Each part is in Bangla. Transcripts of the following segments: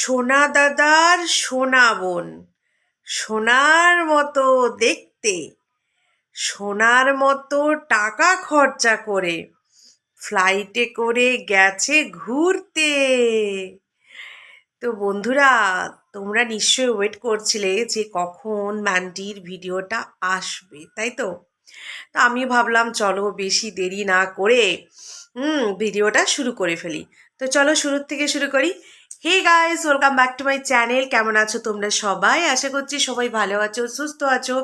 সোনা দাদার সোনা বোন। সোনার মতো দেখতে, সোনার মতো টাকা খরচা করে ফ্লাইটে করে গেছে ঘুরতে। তো বন্ধুরা, তোমরা নিশ্চয়ই ওয়েট করছিলে যে কখন ম্যান্ডির ভিডিওটা আসবে, তাই তো? তো আমি ভাবলাম, চলো বেশি দেরি না করে, হুম ভিডিওটা শুরু করে ফেলি। তো চলো শুরুর থেকে শুরু করি। Hey guys welcome back to my channel কেমন আছো তোমরা সবাই? আশা করছি সবাই ভালো আছো, সুস্থ আছো।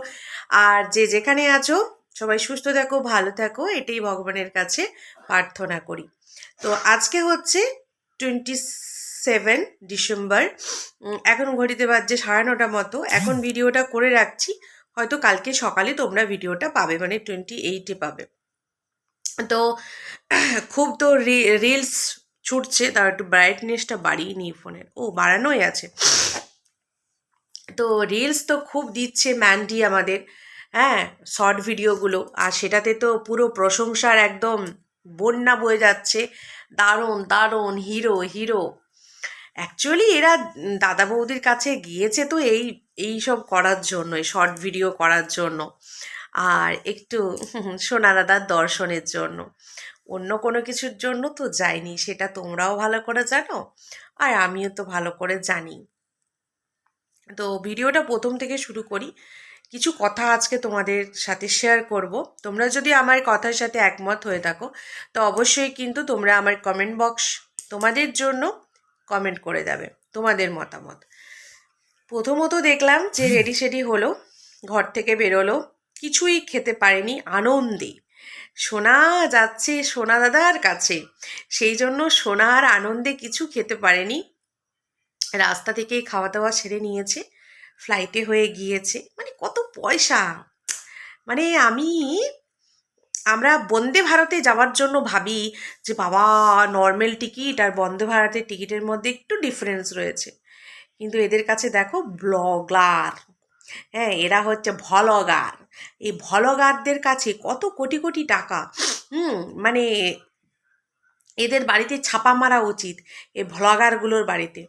আর যে যেখানে আছো, সবাই সুস্থ থাকো, ভালো থাকো, এটাই ভগবানের কাছে প্রার্থনা করি। তো আজকে হচ্ছে টোয়েন্টি সেভেন ডিসেম্বর এখন ঘড়িতে বাজছে সাড়ে নটা মতো। এখন ভিডিওটা করে রাখছি। হয়তো কালকে সকালে তোমরা ভিডিওটা পাবে মানে টোয়েন্টি এইটে পাবে। তো খুব তো রিলস ছুটছে, তার একটু ব্রাইটনেসটা বাড়িয়ে নিই ফোনের ও বাড়ানোই আছে। তো রিলস তো খুব দিচ্ছে ম্যান্ডি আমাদের। হ্যাঁ শর্ট ভিডিওগুলো আর সেটাতে তো পুরো প্রশংসার একদম বন্যা বয়ে যাচ্ছে। দারুণ দারুণ হিরো হিরো অ্যাকচুয়ালি এরা দাদা বৌদির কাছে গিয়েছে তো এই এই সব করার জন্য, এই শর্ট ভিডিও করার জন্য। আর একটু সোনা দাদার দর্শনের জন্য। অন্য কোনো কিছুর জন্য তো যাইনি, সেটা তোমরাও ভালো করে জানো আর আমিও তো ভালো করে জানি। তো ভিডিওটা প্রথম থেকে শুরু করি। কিছু কথা আজকে তোমাদের সাথে শেয়ার করব। তোমরা যদি আমার কথার সাথে একমত হয়ে থাকো, তো অবশ্যই কিন্তু তোমরা আমার কমেন্ট বক্স তোমাদের জন্য কমেন্ট করে দেবে, তোমাদের মতামত। প্রথমত দেখলাম যে রেডি সেডি হলো, ঘর থেকে বেরোলো, কিছুই খেতে পারেনি, আনন্দে। সোনা যাচ্ছে সোনা দাদার কাছে। সেই জন্য সোনার আনন্দে কিছু খেতে পারেনি। রাস্তা থেকেই খাওয়া দাওয়া সেরে নিয়েছে। ফ্লাইটে হয়ে গিয়েছে। মানে কত পয়সা। মানে আমি, আমরা বন্দে ভারতে যাওয়ার জন্য ভাবি যে, বাবা নর্মাল টিকিট আর বন্দে ভারতের টিকিটের মধ্যে একটু ডিফারেন্স রয়েছে। কিন্তু এদের কাছে দেখো ব্লগার হ্যাঁ এরা হচ্ছে ভলগার। এই ভলগারদের কাছে কত কোটি কোটি টাকা। হুম মানে এদের বাড়িতে ছাপা মারা উচিত এই ভ্লগারগুলোর বাড়িতে।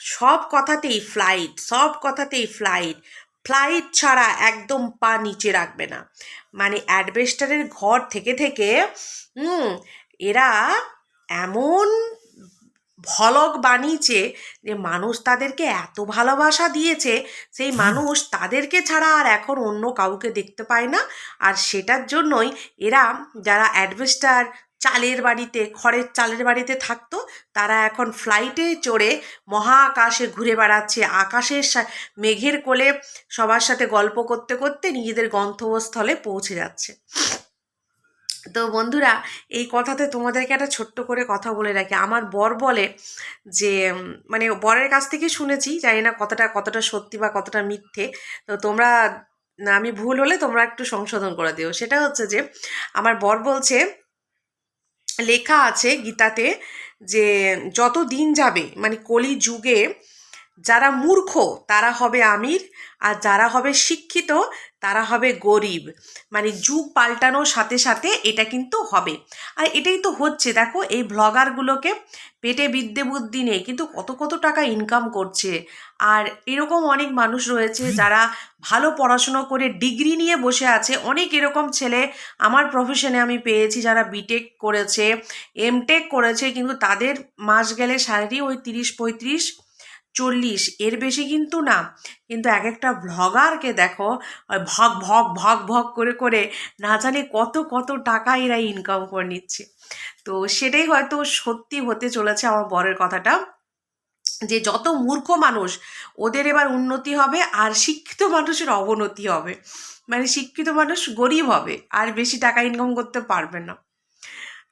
সব কথাতেই ফ্লাইট সব কথাতেই ফ্লাইট ফ্লাইট ছাড়া একদম পা নিচে রাখবে না। মানে অ্যাডভেস্টারের ঘর থেকে থেকে এরা এমন ভলগ বানিয়েছে যে মানুষ তাদেরকে এত ভালোবাসা দিয়েছে সেই মানুষ তাদেরকে ছাড়া আর এখন অন্য কাউকে দেখতে পায় না। আর সেটার জন্যই এরা যারা অ্যাডভেস্টার চালের বাড়িতে খড়ের চালের বাড়িতে থাকতো তারা এখন ফ্লাইটে চড়ে মহাকাশে ঘুরে বেড়াচ্ছে। আকাশের সা- মেঘের কোলে সবার সাথে গল্প করতে করতে নিজেদের গন্তব্যস্থলে পৌঁছে যাচ্ছে। তো বন্ধুরা এই কথাতে তোমাদেরকে একটা ছোট্ট করে কথা বলে রাখি। আমার বর বলে যে মানে বরের কাছ থেকে শুনেছি জানি না কতটা কতটা সত্যি বা কতটা মিথ্যে। তো তোমরা না, আমি ভুল হলে তোমরা একটু সংশোধন করে দিও। সেটা হচ্ছে যে আমার বর বলছে লেখা আছে গীতাতে যে যত দিন যাবে মানে কলি যুগে যারা মূর্খ তারা হবে আমির আর যারা হবে শিক্ষিত তারা হবে গরিব। মানে যুগ পাল্টানোর সাথে সাথে এটা কিন্তু হবে। আর এটাই তো হচ্ছে দেখো এই ভ্লগারগুলোকে পেটে বিদ্যে বুদ্ধি নেই কিন্তু কত কত টাকা ইনকাম করছে। আর এরকম অনেক মানুষ রয়েছে যারা ভালো পড়াশুনো করে ডিগ্রি নিয়ে বসে আছে। অনেক এরকম ছেলে আমার প্রফেশনে আমি পেয়েছি যারা বিটেক করেছে এমটেক করেছে কিন্তু তাদের মাস গেলে স্যালারি ওই তিরিশ পঁয়ত্রিশ চল্লিশ, এর বেশি কিন্তু না। কিন্তু এক একটা ভ্লগারকে দেখো ভগ ভগ ভগ ভগ করে করে না জানি কত কত টাকা এরা ইনকাম করে নিচ্ছে। তো সেটাই হয়তো সত্যি হতে চলেছে আমার বরের কথাটা, যে যত মূর্খ মানুষ, ওদের এবার উন্নতি হবে আর শিক্ষিত মানুষের অবনতি হবে। মানে শিক্ষিত মানুষ গরিব হবে, আর বেশি টাকা ইনকাম করতে পারবে না।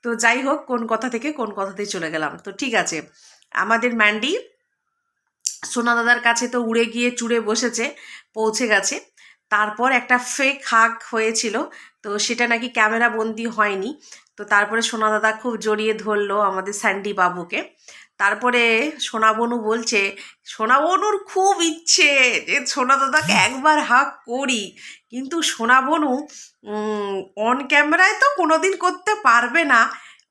তো যাই হোক, কোন কথা থেকে কোন কথাতে চলে গেলাম। তো ঠিক আছে, আমাদের ম্যান্ডি সোনা দাদার কাছে তো উড়ে গিয়ে চুড়ে বসেছে, পৌঁছে গেছে। তারপর একটা ফেক হাক হয়েছিল, তো সেটা নাকি ক্যামেরা বন্দি হয়নি। তো তারপরে সোনা দাদা খুব জড়িয়ে ধরলো আমাদের স্যান্ডি বাবুকে। তারপরে সোনা বনু বলছে, সোনা বনুর খুব ইচ্ছে যে সোনা দাদাকে একবার হাক করি। কিন্তু সোনা বনু অন ক্যামেরায় তো কোনোদিন করতে পারবে না।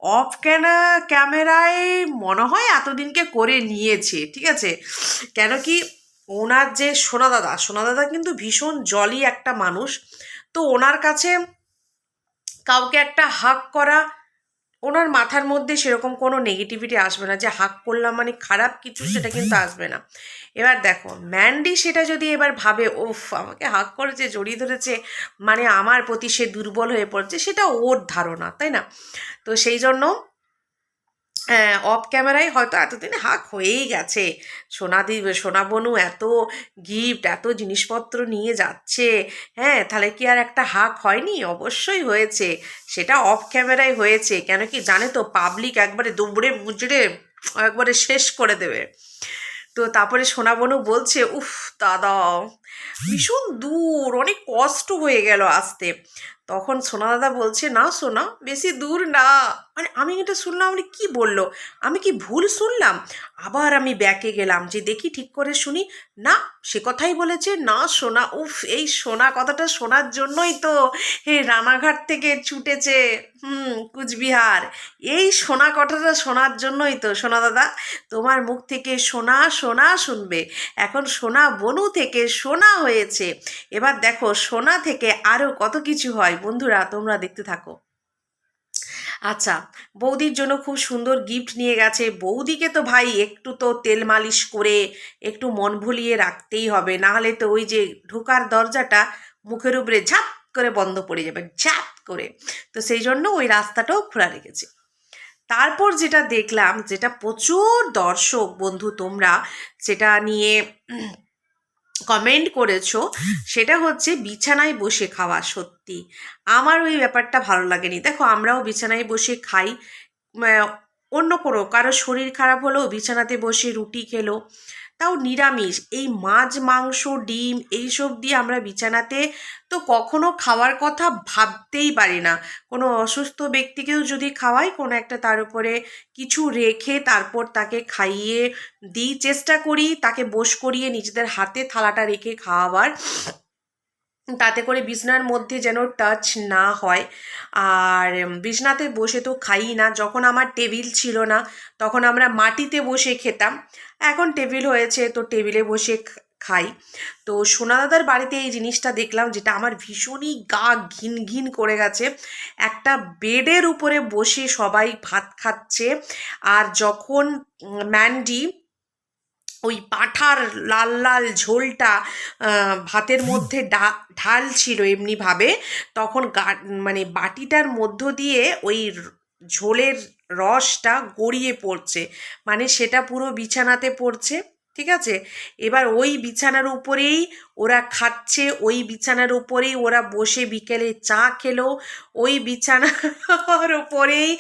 অফ ক্যানা ক্যামেরায় মনে হয় এতদিনকে করে নিয়েছে, ঠিক আছে? কেন কি ওনার যে সোনা দাদা সোনা দাদা কিন্তু ভীষণ জলি একটা মানুষ। তো ওনার কাছে কাউকে একটা হাক করা ওনার মাথার মধ্যে সেরকম কোনো নেগেটিভিটি আসবে না যে, হাক করলাম মানে খারাপ কিছু, সেটা কিন্তু আসবে না। এবার দেখো ম্যান্ডি সেটা যদি এবার ভাবে ওফ আমাকে হাক করেছে, জড়িয়ে ধরেছে মানে আমার প্রতি সে দুর্বল হয়ে পড়ছে, সেটা ওর ধারণা, তাই না? তো সেই জন্য অফ ক্যামেরায় হয়তো এতদিন হাক হয়েই গেছে। সোনা বনু এত গিফট এত জিনিসপত্র নিয়ে যাচ্ছে। হ্যাঁ তাহলে কি আর একটা হাক হয়নি? অবশ্যই হয়েছে। সেটা অফ ক্যামেরায় হয়েছে। কেন কি জানে তো পাবলিক একবারে দুবড়ে মুজড়ে একবারে শেষ করে দেবে। তো তারপরে সোনা বনু বলছে, উফ, দাদা ভীষণ দূর, অনেক কষ্ট হয়ে গেল আসতে। তখন সোনা দাদা বলছে, না সোনা, বেশি দূর না। মানে আমি এটা শুনলাম আমি কি বলল? আমি কি ভুল শুনলাম? আবার আমি ব্যাকে গেলাম যে, দেখি ঠিক করে শুনি। না, সে কথাই বলেছে, না সোনা। উফ, এই সোনা, কথাটা শোনার জন্যই তো হে রানাঘাট থেকে ছুটেছে, হুম, কুচবিহার। এই সোনা কথাটা শোনার জন্যই তো, সোনা দাদা, তোমার মুখ থেকে সোনা সোনা শুনবে। এখন সোনা বনু থেকে সোনা হয়েছে। এবার দেখো, সোনা থেকে আরও কত কিছু হয়? বন্ধুরা, তোমরা দেখতে থাকো। আচ্ছা বৌদির জন্য খুব সুন্দর গিফট নিয়ে গেছে। বৌদিকে তো ভাই, একটু তো তেল মালিশ করে একটু মন ভুলিয়ে রাখতেই হবে। নাহলে তো ওই যে ঢোকার দরজাটা মুখের উপরে ঝাপ করে বন্ধ পড়ে যাবে, ঝাপ করে। তো সেই জন্য ওই রাস্তাটাও খোলা রেখেছে। তারপর যেটা দেখলাম, যেটা প্রচুর দর্শক বন্ধু তোমরা, সেটা নিয়ে কমেন্ট করেছ, সেটা হচ্ছে বিছানায় বসে খাওয়া সত্যি। আমার ওই ব্যাপারটা ভালো লাগেনি। দেখো, আমরাও বিছানায় বসে খাই। অন্য কোনো, কারও শরীর খারাপ হলেও বিছানাতে বসে রুটি খেলো। তাও নিরামিষ। এই মাছ, মাংস, ডিম এইসব দিয়ে আমরা বিছানাতে তো কখনো খাওয়ার কথা ভাবতেই পারি না। কোনো অসুস্থ ব্যক্তিকেও যদি খাওয়াই, কোনো একটা তার উপরে কিছু রেখে তারপর তাকে খাইয়ে দিই, চেষ্টা করি তাকে বোস করিয়ে নিজেদের হাতে থালাটা রেখে খাওয়াবার। তাতে করে বিছনার মধ্যে যেন টাচ না হয়। আর বিছনাতে বসে তো খাই না। যখন আমার টেবিল ছিল না, তখন আমরা মাটিতে বসে খেতাম। এখন টেবিল হয়েছে, তো টেবিলে বসে খাই। তো সোনা দাদার বাড়িতে এই জিনিসটা দেখলাম, যেটা আমার ভীষণই গা ঘিন ঘিন করে গেছে। একটা বেডের উপরে বসে সবাই ভাত খাচ্ছে। আর যখন ম্যান্ডি ওই পাঁঠার লাল লাল ঝোলটা ভাতের মধ্যে ডা, ঢাল ছিল এমনিভাবে, তখন গা মানে বাটিটার মধ্য দিয়ে ওই ঝোলের রসটা গড়িয়ে পড়ছে। মানে সেটা পুরো বিছানাতে পড়ছে, ঠিক আছে? এবার ওই বিছানার উপরেই ওরা খাচ্ছে, ওই বিছানার উপরেই ওরা বসে বিকেলে চা খেলো, ওই বিছানার উপরেই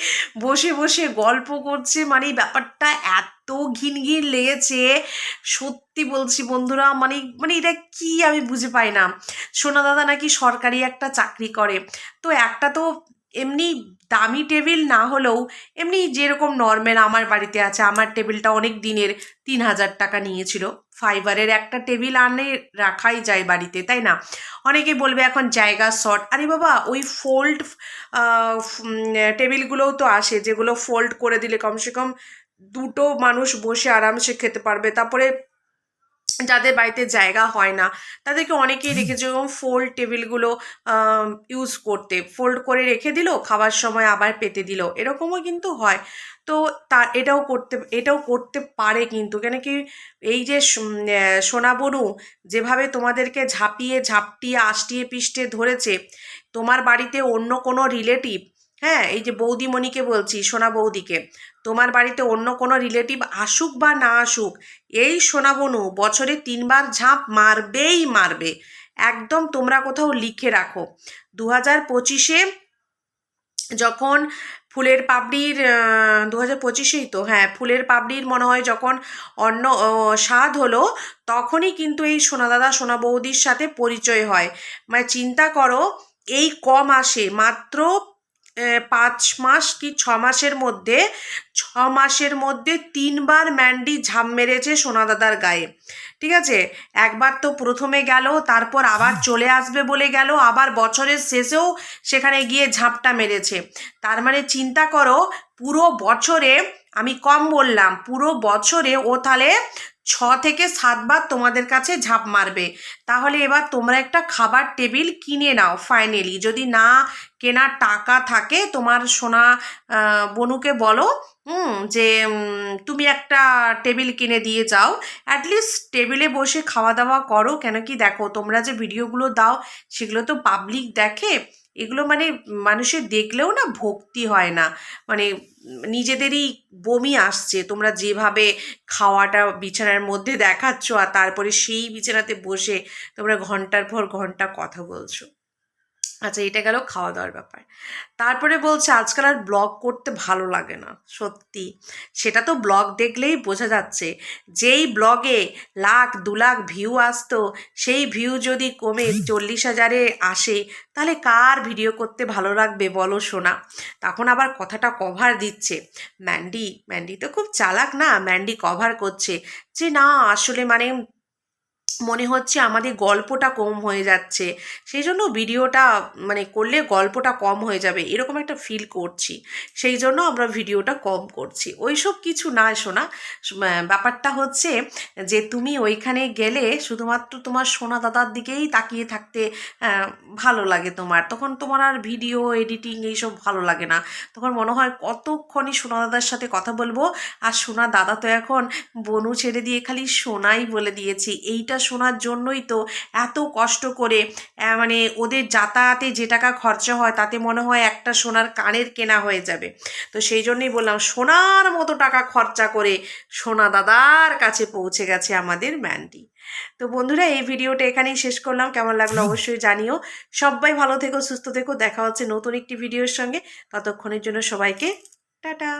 বসে বসে গল্প করছে। মানে ব্যাপারটা এত ঘিন ঘিন লেগেছে। সত্যি বলছি বন্ধুরা মানে মানে এটা কি আমি বুঝে পাই না। সোনা দাদা নাকি সরকারি একটা চাকরি করে। তো একটা তো এমনি দামি টেবিল না হলেও এমনি যেরকম নর্মাল আমার বাড়িতে আছে, আমার টেবিলটা অনেক দিনের, তিন হাজার টাকা নিয়েছিল। ফাইবারের একটা টেবিল আনে, রাখাই যায় বাড়িতে, তাই না? অনেকে বলবে এখন জায়গা শর্ট আরে বাবা, ওই ফোল্ড টেবিলগুলোও তো আসে, যেগুলো ফোল্ড করে দিলে কমসে কম দুটো মানুষ বসে আরামসে খেতে পারবে। তারপরে যাদের বাড়িতে জায়গা হয় না তাদেরকে অনেকেই রেখেছে যেরকম ফোল্ড টেবিলগুলো ইউজ করতে। ফোল্ড করে রেখে দিল খাবার সময় আবার পেতে দিল। এরকমও কিন্তু হয়। তো তা এটাও করতে এটাও করতে পারে কিন্তু। কেন কি এই যে সোনা বনু যেভাবে তোমাদেরকে ঝাঁপিয়ে ঝাপটিয়ে আষ্টিয়ে পিষ্টে ধরেছে তোমার বাড়িতে অন্য কোনো রিলেটিভ হ্যাঁ এই যে বৌদিমণিকে বলছি সোনা বৌদিকে তোমার বাড়িতে অন্য কোনো রিলেটিভ আসুক বা না আসুক, এই সোনা বনু বছরে তিনবার ঝাঁপ মারবেই মারবে। একদম তোমরা কোথাও লিখে রাখো। দু হাজার পঁচিশে যখন ফুলের পাপড়ির দু হাজার পঁচিশেই তো হ্যাঁ ফুলের পাপড়ির মনে হয় যখন অন্য স্বাদ হলো, তখনই কিন্তু এই সোনা দাদা, সোনা বৌদির সাথে পরিচয় হয়। মানে চিন্তা করো, এই কম আসে মাত্র পাঁচ মাস কি ছ মাসের মধ্যে ছ মাসের মধ্যে তিনবার ম্যান্ডি ঝাঁপ মেরেছে সোনা দাদার গায়ে। ঠিক আছে? একবার তো প্রথমে গেল তারপর আবার চলে আসবে বলে গেল আবার বছরের শেষেও সেখানে গিয়ে ঝাঁপটা মেরেছে। তার মানে চিন্তা করো পুরো বছরে আমি কম বললাম পুরো বছরে ও তাহলে ছ থেকে সাতবার তোমাদের কাছে ঝাঁপ মারবে। তাহলে এবার তোমরা একটা খাবার টেবিল কিনে নাও ফাইনালি যদি না কেনার টাকা থাকে, তোমার সোনা বনুকে বলো, হুম, যে তুমি একটা টেবিল কিনে দিয়ে যাও। অ্যাটলিস্ট টেবিলে বসে খাওয়া দাওয়া করো। কেন কি দেখো, তোমরা যে ভিডিওগুলো দাও, সেগুলো তো পাবলিক দেখে। এগুলো মানে মানুষের দেখলেও না ভক্তি হয় না। মানে নিজেদেরই বমি আসছে। তোমরা যেভাবে খাওয়াটা বিছানার মধ্যে দেখাচ্ছ আর তারপরে সেই বিছানাতে বসে তোমরা ঘণ্টার পর ঘণ্টা কথা বলছো। আচ্ছা এটা গেল খাওয়া দাওয়ার ব্যাপার। তারপরে বলছে, আজকাল আর ব্লগ করতে ভালো লাগে না। সত্যি। সেটা তো ব্লগ দেখলেই বোঝা যাচ্ছে। যেই ব্লগে লাখ, দু লাখ ভিউ আসতো, সেই ভিউ যদি কমে চল্লিশ হাজারে আসে, তাহলে কার ভিডিও করতে ভালো লাগবে বলো শোনা তখন আবার কথাটা কভার দিচ্ছে। ম্যান্ডি ম্যান্ডি তো খুব চালাক না? ম্যান্ডি কভার করছে। যে না, আসলে মানে মনে হচ্ছে আমাদের গল্পটা কম হয়ে যাচ্ছে। সেই জন্য ভিডিওটা মানে করলে গল্পটা কম হয়ে যাবে, এরকম একটা ফিল করছি। সেই জন্য আমরা ভিডিওটা কম করছি। ওইসব কিছু না শোনা ব্যাপারটা হচ্ছে যে তুমি ওইখানে গেলে শুধুমাত্র তোমার সোনা দাদার দিকেই তাকিয়ে থাকতে ভালো লাগে তোমার। তখন তোমার আর ভিডিও এডিটিং এইসব ভালো লাগে না। তখন মনে হয় কতক্ষণই সোনা দাদার সাথে কথা বলব? আর সোনা দাদা তো এখন বনু ছেড়ে দিয়ে খালি সোনাই বলে দিয়েছি। এইটা শোনার জন্যই তো এত কষ্ট করে মানে ওদের যাতায়াতে যে টাকা খরচা হয় তাতে মনে হয় একটা সোনার কানের কেনা হয়ে যাবে। তো সেই জন্যই বললাম, সোনার মতো টাকা খরচা করে সোনা দাদার কাছে পৌঁছে গেছে আমাদের ম্যান্ডি তো বন্ধুরা, এই ভিডিওটা এখানেই শেষ করলাম। কেমন লাগল অবশ্যই জানিও। সবাই ভালো থেকো, সুস্থ থেকো। দেখা হচ্ছে নতুন একটি ভিডিওর সঙ্গে। ততক্ষণের জন্য সবাইকে টাটা।